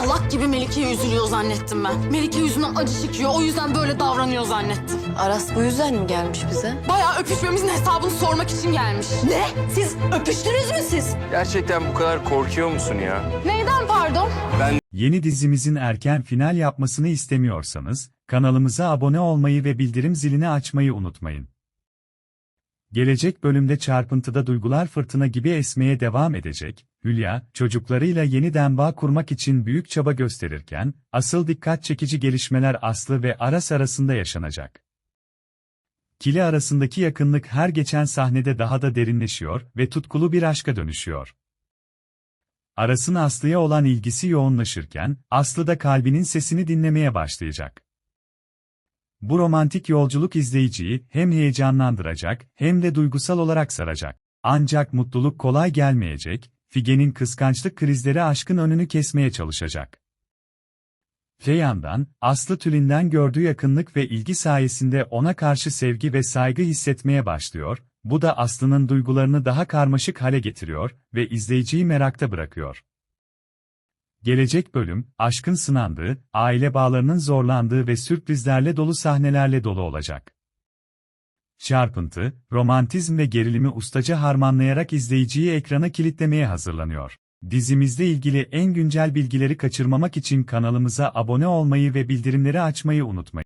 Salak gibi Melike'ye üzülüyor zannettim ben. Melike yüzünden acı çekiyor. O yüzden böyle davranıyor zannettim. Aras bu yüzden mi gelmiş bize? Bayağı öpüşmemizin hesabını sormak için gelmiş. Ne? Siz öpüştünüz mü siz? Gerçekten bu kadar korkuyor musun ya? Neyden pardon? Yeni dizimizin erken final yapmasını istemiyorsanız, kanalımıza abone olmayı ve bildirim zilini açmayı unutmayın. Gelecek bölümde çarpıntıda duygular fırtına gibi esmeye devam edecek, Hülya, çocuklarıyla yeniden bağ kurmak için büyük çaba gösterirken, asıl dikkat çekici gelişmeler Aslı ve Aras arasında yaşanacak. Kili arasındaki yakınlık her geçen sahnede daha da derinleşiyor ve tutkulu bir aşka dönüşüyor. Aras'ın Aslı'ya olan ilgisi yoğunlaşırken, Aslı da kalbinin sesini dinlemeye başlayacak. Bu romantik yolculuk izleyiciyi hem heyecanlandıracak hem de duygusal olarak saracak. Ancak mutluluk kolay gelmeyecek, Figen'in kıskançlık krizleri aşkın önünü kesmeye çalışacak. Yandan, Aslı Tülin'den gördüğü yakınlık ve ilgi sayesinde ona karşı sevgi ve saygı hissetmeye başlıyor, bu da Aslı'nın duygularını daha karmaşık hale getiriyor ve izleyiciyi merakta bırakıyor. Gelecek bölüm, aşkın sınandığı, aile bağlarının zorlandığı ve sürprizlerle dolu sahnelerle dolu olacak. Çarpıntı, romantizm ve gerilimi ustaca harmanlayarak izleyiciyi ekrana kilitlemeye hazırlanıyor. Dizimizle ilgili en güncel bilgileri kaçırmamak için kanalımıza abone olmayı ve bildirimleri açmayı unutmayın.